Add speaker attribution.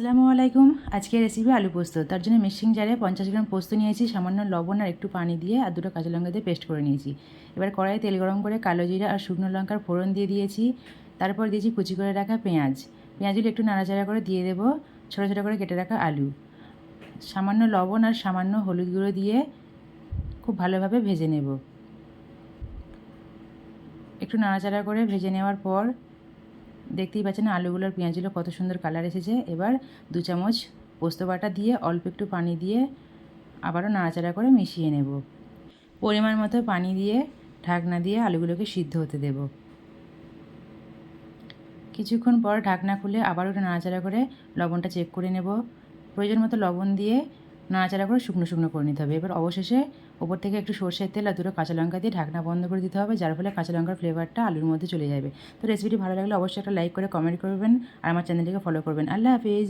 Speaker 1: আসসালামু আলাইকুম। আজকে রেসিপি আলু পোস্ত। তার জন্য মিক্সিং জারে পঞ্চাশ গ্রাম পোস্ত নিয়েছি, সামান্য লবণ আর একটু পানি দিয়ে আর দুটো কাঁচা লঙ্কা দিয়ে পেস্ট করে নিয়েছি। এবার কড়াইয়ে তেল গরম করে কালো জিরা আর শুকনো লঙ্কার ফোড়ন দিয়ে দিয়েছি। তারপর দিয়েছি কুচি করে রাখা পেঁয়াজ। পেঁয়াজগুলো একটু নাড়াচাড়া করে দিয়ে দেবো, ছোটো ছোটো করে কেটে রাখা আলু। সামান্য লবণ আর সামান্য হলুদ গুঁড়ো দিয়ে খুব ভালোভাবে ভেজে নেব। একটু নাড়াচাড়া করে ভেজে নেওয়ার পর দেখতেই পাচ্ছেন আলুগুলোর পেঁয়াজগুলো কত সুন্দর কালার এসেছে। এবার দু চামচ পোস্ত বাটা দিয়ে অল্প একটু পানি দিয়ে আবারও নাড়াচাড়া করে মিশিয়ে নেব। পরিমাণ মতো পানি দিয়ে ঢাকনা দিয়ে আলুগুলোকে সিদ্ধ হতে দেব। কিছুক্ষণ পর ঢাকনা খুলে আবারও একটু নাড়াচাড়া করে লবণটা চেক করে নেব। প্রয়োজন মতো লবণ দিয়ে নাড়াচাড়া করে শুকনো শুকনো করে নিতে হবে। এবার অবশেষে ওপর থেকে একটু সর্ষের তেল আর দুটো কাঁচা লঙ্কা দিয়ে ঢাকনা বন্ধ করে দিতে হবে, যার ফলে কাঁচা লঙ্কার ফ্লেভারটা আলুর মধ্যে চলে যাবে। তো রেসিপিটি ভালো লাগলে অবশ্যই একটা লাইক করে কমেন্ট করবেন আর আমার চ্যানেলটিকে ফলো করবেন। আল্লাহ হাফিজ!